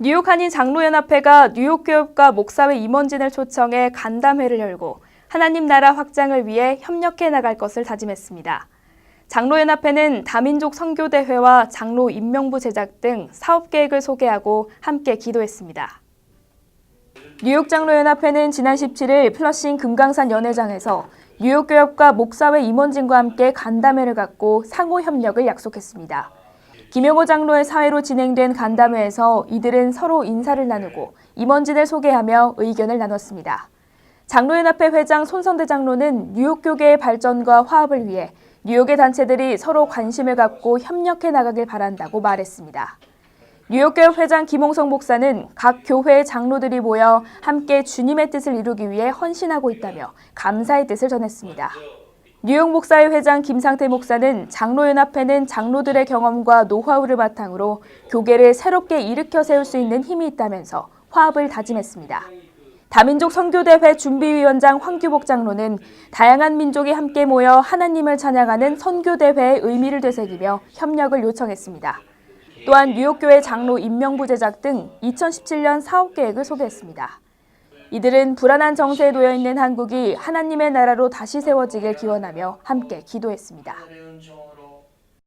뉴욕 한인 장로연합회가 뉴욕 교육과 목사회 임원진을 초청해 간담회를 열고 하나님 나라 확장을 위해 협력해 나갈 것을 다짐했습니다. 장로연합회는 다민족 선교대회와 장로 임명부 제작 등 사업 계획을 소개하고 함께 기도했습니다. 뉴욕 장로연합회는 지난 17일 플러싱 금강산 연회장에서 뉴욕 교협과 목사회 임원진과 함께 간담회를 갖고 상호 협력을 약속했습니다. 김영호 장로의 사회로 진행된 간담회에서 이들은 서로 인사를 나누고 임원진을 소개하며 의견을 나눴습니다. 장로연합회 회장 손성대 장로는 뉴욕 교계의 발전과 화합을 위해 뉴욕의 단체들이 서로 관심을 갖고 협력해 나가길 바란다고 말했습니다. 뉴욕교회 회장 김홍성 목사는 각 교회의 장로들이 모여 함께 주님의 뜻을 이루기 위해 헌신하고 있다며 감사의 뜻을 전했습니다. 뉴욕 목사회 회장 김상태 목사는 장로연합회는 장로들의 경험과 노하우를 바탕으로 교계를 새롭게 일으켜 세울 수 있는 힘이 있다면서 화합을 다짐했습니다. 다민족 선교대회 준비위원장 황규복 장로는 다양한 민족이 함께 모여 하나님을 찬양하는 선교대회의 의미를 되새기며 협력을 요청했습니다. 또한 뉴욕교회 장로 임명부 제작 등 2017년 사업 계획을 소개했습니다. 이들은 불안한 정세에 놓여 있는 한국이 하나님의 나라로 다시 세워지길 기원하며 함께 기도했습니다.